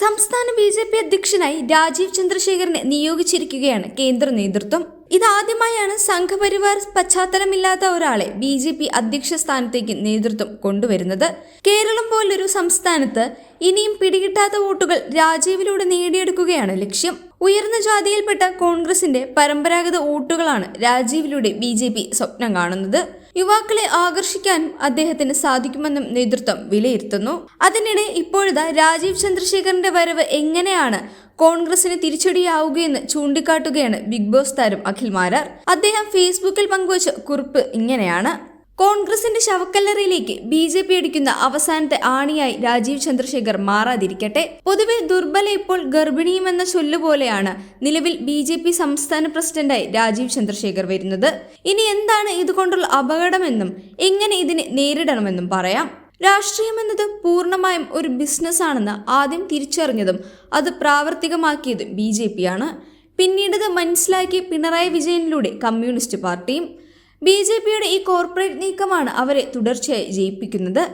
സംസ്ഥാന B J P അധ്യക്ഷനായി രാജീവ് ചന്ദ്രശേഖരനെ നിയോഗിച്ചിരിക്കുകയാണ് കേന്ദ്ര നേതൃത്വം. ഇതാദ്യമായാണ് സംഘപരിവാർ പശ്ചാത്തലമില്ലാത്ത ഒരാളെ ബി ജെ പി അധ്യക്ഷ സ്ഥാനത്തേക്ക് നേതൃത്വം കൊണ്ടുവരുന്നത്. കേരളം പോലൊരു സംസ്ഥാനത്ത് ഇനിയും പിടികിട്ടാത്ത വോട്ടുകൾ രാജീവിലൂടെ നേടിയെടുക്കുകയാണ് ലക്ഷ്യം. ഉയർന്ന ജാതിയിൽപ്പെട്ട കോൺഗ്രസിന്റെ പരമ്പരാഗത വോട്ടുകളാണ് രാജീവിലൂടെ ബി സ്വപ്നം കാണുന്നത്. യുവാക്കളെ ആകർഷിക്കാൻ അദ്ദേഹത്തിന് സാധിക്കുമെന്നും നേതൃത്വം വിലയിരുത്തുന്നു. അതിനിടെ ഇപ്പോഴത്തെ രാജീവ് ചന്ദ്രശേഖരന്റെ വരവ് എങ്ങനെയാണ് കോൺഗ്രസിന് തിരിച്ചടിയാവുകയെന്ന് ചൂണ്ടിക്കാട്ടുകയാണ് ബിഗ് ബോസ് താരം അഖിൽ മാരാർ. അദ്ദേഹം ഫേസ്ബുക്കിൽ പങ്കുവച്ച കുറിപ്പ് ഇങ്ങനെയാണ്. കോൺഗ്രസിന്റെ ശവക്കല്ലറയിലേക്ക് ബി ജെ പി അടിക്കുന്ന അവസാനത്തെ ആണിയായി രാജീവ് ചന്ദ്രശേഖർ മാറാതിരിക്കട്ടെ. പൊതുവെ ദുർബല ഇപ്പോൾ ഗർഭിണിയുമെന്ന ചൊല്ലുപോലെയാണ് നിലവിൽ ബി ജെ പി സംസ്ഥാന പ്രസിഡന്റായി രാജീവ് ചന്ദ്രശേഖർ വരുന്നത്. ഇനി എന്താണ് ഇതുകൊണ്ടുള്ള അപകടമെന്നും എങ്ങനെ ഇതിനെ നേരിടണമെന്നും പറയാം. രാഷ്ട്രീയം എന്നത് പൂർണമായും ഒരു ബിസിനസ് ആണെന്ന് ആദ്യം തിരിച്ചറിഞ്ഞതും അത് പ്രാവർത്തികമാക്കിയതും ബി ജെ പിന്നീടത് മനസ്സിലാക്കി പിണറായി വിജയനിലൂടെ കമ്മ്യൂണിസ്റ്റ് പാർട്ടിയും ബി ജെ പിയുടെ ഈ കോർപ്പറേറ്റ് നീക്കമാണ് അവരെ തുടർച്ചയായി ജയിപ്പിക്കുന്നത്.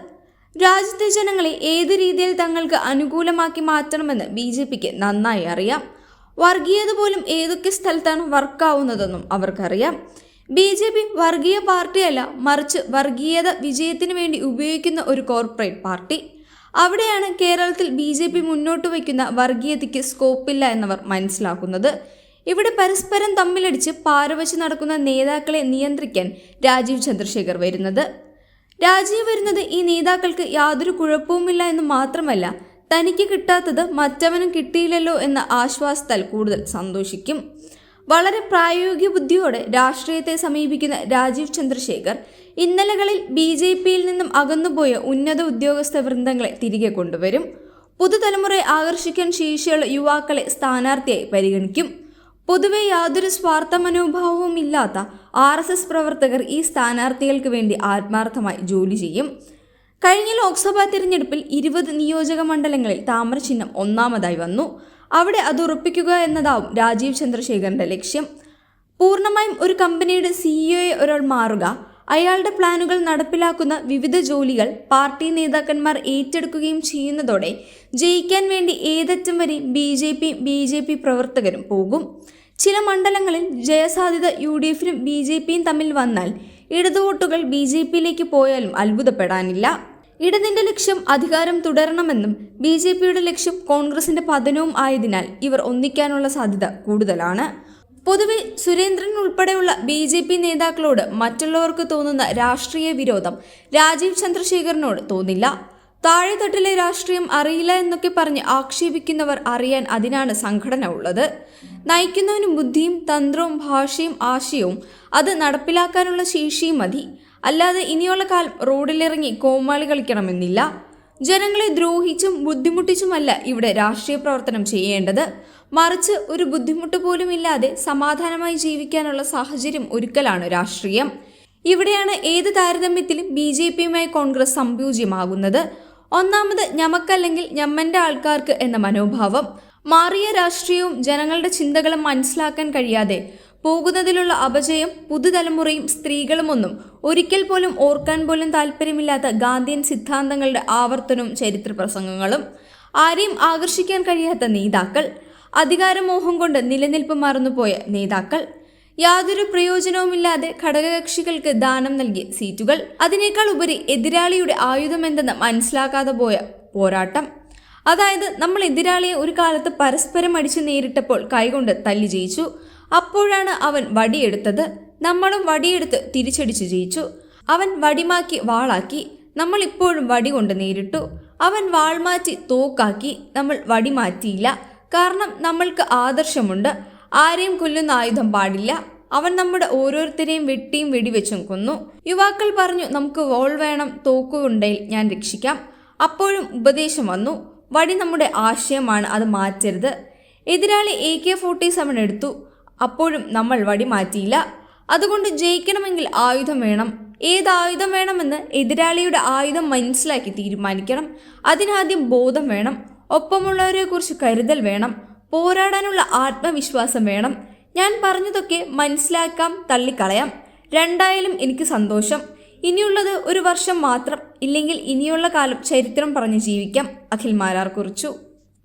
രാജ്യത്തെ ജനങ്ങളെ ഏത് രീതിയിൽ തങ്ങൾക്ക് അനുകൂലമാക്കി മാറ്റണമെന്ന് ബി ജെ പിക്ക് നന്നായി അറിയാം. വർഗീയത പോലും ഏതൊക്കെ സ്ഥലത്താണ് വർക്കാവുന്നതെന്നും അവർക്കറിയാം. ബി ജെ പി വർഗീയ പാർട്ടിയല്ല മറിച്ച് വർഗീയത വിജയത്തിന് വേണ്ടി ഉപയോഗിക്കുന്ന ഒരു കോർപ്പറേറ്റ് പാർട്ടി. അവിടെയാണ് കേരളത്തിൽ ബി ജെ പി മുന്നോട്ട് വയ്ക്കുന്ന വർഗീയതയ്ക്ക് സ്കോപ്പില്ല എന്നവർ മനസ്സിലാക്കുന്നത്. ഇവിടെ പരസ്പരം തമ്മിലടിച്ച് പാരവച്ച് നടക്കുന്ന നേതാക്കളെ നിയന്ത്രിക്കാൻ രാജീവ് ചന്ദ്രശേഖർ വരുന്നത്. രാജീവ് വരുന്നത് ഈ നേതാക്കൾക്ക് യാതൊരു കുഴപ്പവുമില്ല എന്ന് മാത്രമല്ല തനിക്ക് കിട്ടാത്തത് മറ്റവനും കിട്ടിയില്ലല്ലോ എന്ന ആശ്വാസത്താൽ കൂടുതൽ സന്തോഷിക്കും. വളരെ പ്രായോഗിക ബുദ്ധിയോടെ രാഷ്ട്രീയത്തെ സമീപിക്കുന്ന രാജീവ് ചന്ദ്രശേഖർ ഇന്നലകളിൽ ബി ജെ പിയിൽ നിന്നും അകന്നുപോയ ഉന്നത ഉദ്യോഗസ്ഥ വൃന്ദങ്ങളെ തിരികെ കൊണ്ടുവരും. പുതുതലമുറയെ ആകർഷിക്കാൻ ശേഷിയുള്ള യുവാക്കളെ സ്ഥാനാർത്ഥിയായി പരിഗണിക്കും. പൊതുവെ യാതൊരു സ്വാർത്ഥ മനോഭാവവും ഇല്ലാത്ത ആർ എസ് എസ് പ്രവർത്തകർ ഈ സ്ഥാനാർത്ഥികൾക്ക് വേണ്ടി ആത്മാർത്ഥമായി ജോലി ചെയ്യും. കഴിഞ്ഞ ലോക്സഭാ തിരഞ്ഞെടുപ്പിൽ ഇരുപത് നിയോജക മണ്ഡലങ്ങളിൽ താമരചിഹ്നം ഒന്നാമതായി വന്നു. അവിടെ അത് ഉറപ്പിക്കുക എന്നതാവും രാജീവ് ചന്ദ്രശേഖരന്റെ ലക്ഷ്യം. പൂർണമായും ഒരു കമ്പനിയുടെ സിഇഒയെ ഒരാൾ മാറുക അയാളുടെ പ്ലാനുകൾ നടപ്പിലാക്കുന്ന വിവിധ ജോലികൾ പാർട്ടി നേതാക്കന്മാർ ഏറ്റെടുക്കുകയും ചെയ്യുന്നതോടെ ജയിക്കാൻ വേണ്ടി ഏതറ്റം വരെ B J P B J P പ്രവർത്തകരും പോകും. ചില മണ്ഡലങ്ങളിൽ ജയസാധ്യത യു ഡി എഫിനും ബി ജെ പിയും തമ്മിൽ വന്നാൽ ഇടതു വോട്ടുകൾ ബി ജെ പിയിലേക്ക് പോയാലും അത്ഭുതപ്പെടാനില്ല. ഇടതിന്റെ ലക്ഷ്യം അധികാരം തുടരണമെന്നും ബി ജെ പിയുടെ ലക്ഷ്യം കോൺഗ്രസിന്റെ പതനവും ആയതിനാൽ ഇവർ ഒന്നിക്കാനുള്ള സാധ്യത കൂടുതലാണ്. പൊതുവെ സുരേന്ദ്രൻ ഉൾപ്പെടെയുള്ള ബി ജെ പി നേതാക്കളോട് മറ്റുള്ളവർക്ക് തോന്നുന്ന രാഷ്ട്രീയ വിരോധം രാജീവ് ചന്ദ്രശേഖരനോട് തോന്നില്ല. താഴെത്തട്ടിലെ രാഷ്ട്രീയം അറിയില്ല എന്നൊക്കെ പറഞ്ഞ് ആക്ഷേപിക്കുന്നവർ അറിയാൻ അതിനാണ് സംഘടന ഉള്ളത്. നയിക്കുന്നവന് ബുദ്ധിയും തന്ത്രവും ഭാഷയും ആശയവും അത് നടപ്പിലാക്കാനുള്ള ശേഷിയും മതി. അല്ലാതെ ഇനിയുള്ള കാലം റോഡിലിറങ്ങി കോമാളി കളിക്കണമെന്നില്ല. ജനങ്ങളെ ദ്രോഹിച്ചും ബുദ്ധിമുട്ടിച്ചുമല്ല ഇവിടെ രാഷ്ട്രീയ പ്രവർത്തനം ചെയ്യേണ്ടത്. മറിച്ച് ഒരു ബുദ്ധിമുട്ട് പോലുമില്ലാതെ സമാധാനമായി ജീവിക്കാനുള്ള സാഹചര്യം ഒരുക്കലാണ് രാഷ്ട്രീയം. ഇവിടെയാണ് ഏത് താരതമ്യത്തിലും ബി ജെ പിയുമായി കോൺഗ്രസ് സംയോജ്യമാകുന്നത്. ഒന്നാമത് ഞമക്കല്ലെങ്കിൽ ഞമ്മന്റെ ആൾക്കാർക്ക് എന്ന മനോഭാവം. മാറിയ രാഷ്ട്രീയവും ജനങ്ങളുടെ ചിന്തകളും മനസ്സിലാക്കാൻ കഴിയാതെ പോകുന്നതിലുള്ള അപജയം പുതുതലമുറയും സ്ത്രീകളുമൊന്നും ഒരിക്കൽ പോലും ഓർക്കാൻ പോലും താല്പര്യമില്ലാത്ത ഗാന്ധിയൻ സിദ്ധാന്തങ്ങളുടെ ആവർത്തനവും ചരിത്ര പ്രസംഗങ്ങളും ആരെയും ആകർഷിക്കാൻ കഴിയാത്ത നേതാക്കൾ അധികാരമോഹം കൊണ്ട് നിലനിൽപ്പ് മറന്നുപോയ നേതാക്കൾ യാതൊരു പ്രയോജനവുമില്ലാതെ ഘടകകക്ഷികൾക്ക് ദാനം നൽകിയ സീറ്റുകൾ അതിനേക്കാൾ ഉപരി എതിരാളിയുടെ ആയുധം എന്തെന്ന് മനസ്സിലാക്കാതെ പോയ പോരാട്ടം. അതായത് നമ്മൾ എതിരാളിയെ ഒരു കാലത്ത് പരസ്പരം അടിച്ചു നേരിട്ടപ്പോൾ കൈകൊണ്ട് തല്ലി ജയിച്ചു. അപ്പോഴാണ് അവൻ വടിയെടുത്തത്. നമ്മളും വടിയെടുത്ത് തിരിച്ചടിച്ച് ജയിച്ചു. അവൻ വടിമാക്കി വാളാക്കി നമ്മൾ ഇപ്പോഴും വടി കൊണ്ട് നേരിട്ടു. അവൻ വാൾ മാറ്റി തോക്കാക്കി നമ്മൾ വടി മാറ്റിയില്ല. കാരണം നമ്മൾക്ക് ആദർശമുണ്ട്. ആരെയും കൊല്ലുന്ന ആയുധം പാടില്ല. അവൻ നമ്മുടെ ഓരോരുത്തരെയും വെട്ടിയും വെടിവെച്ചും കൊന്നു. യുവാക്കൾ പറഞ്ഞു നമുക്ക് വോൾ വേണം തോക്കുണ്ടെങ്കിൽ ഞാൻ രക്ഷിക്കാം. അപ്പോഴും ഉപദേശം വന്നു വടി നമ്മുടെ ആശയമാണ് അത് മാറ്റരുത്. എതിരാളി എ കെ ഫോർട്ടി സെവൻ എടുത്തു. അപ്പോഴും നമ്മൾ വടി മാറ്റിയില്ല. അതുകൊണ്ട് ജയിക്കണമെങ്കിൽ ആയുധം വേണം. ഏത് ആയുധം വേണമെന്ന് എതിരാളിയുടെ ആയുധം മനസ്സിലാക്കി തീരുമാനിക്കണം. അതിനാദ്യം ബോധം വേണം. ഒപ്പമുള്ളവരെക്കുറിച്ച് കരുതൽ വേണം. പോരാടാനുള്ള ആത്മവിശ്വാസം വേണം. ഞാൻ പറഞ്ഞതൊക്കെ മനസ്സിലാക്കാം തള്ളിക്കളയാം. രണ്ടായാലും എനിക്ക് സന്തോഷം. ഇനിയുള്ളത് ഒരു വർഷം മാത്രം. ഇല്ലെങ്കിൽ ഇനിയുള്ള കാലം ചരിത്രം പറഞ്ഞ് ജീവിക്കാം അഖിൽ മാരാർ കുറിച്ചു.